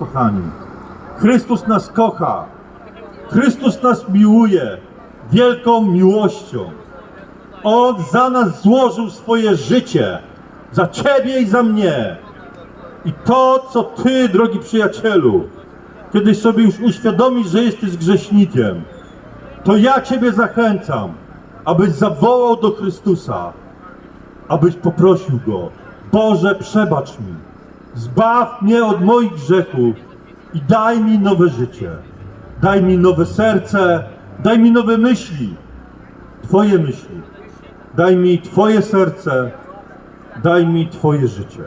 kochani. Chrystus nas kocha. Chrystus nas miłuje wielką miłością. On za nas złożył swoje życie. Za ciebie i za mnie. I to, co ty, drogi przyjacielu, kiedy sobie już uświadomisz, że jesteś grzesznikiem, to ja ciebie zachęcam, abyś zawołał do Chrystusa, abyś poprosił Go, Boże, przebacz mi, zbaw mnie od moich grzechów i daj mi nowe życie, daj mi nowe serce, daj mi nowe myśli, Twoje myśli, daj mi Twoje serce, daj mi Twoje życie.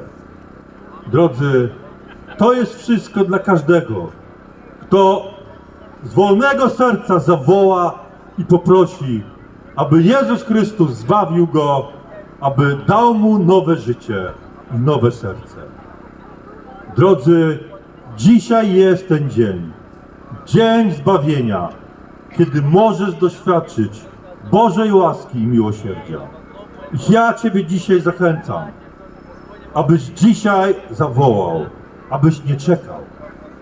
Drodzy, to jest wszystko dla każdego, kto z wolnego serca zawoła i poprosi, aby Jezus Chrystus zbawił go, aby dał mu nowe życie i nowe serce. Drodzy, dzisiaj jest ten dzień, dzień zbawienia, kiedy możesz doświadczyć Bożej łaski i miłosierdzia. Ja Ciebie dzisiaj zachęcam, abyś dzisiaj zawołał, abyś nie czekał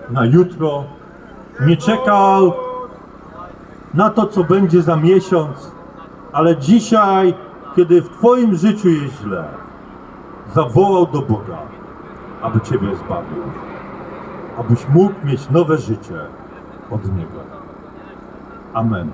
na jutro, nie czekał na to, co będzie za miesiąc, ale dzisiaj, kiedy w Twoim życiu jest źle, zawołał do Boga, aby Ciebie zbawił, abyś mógł mieć nowe życie od Niego. Amen.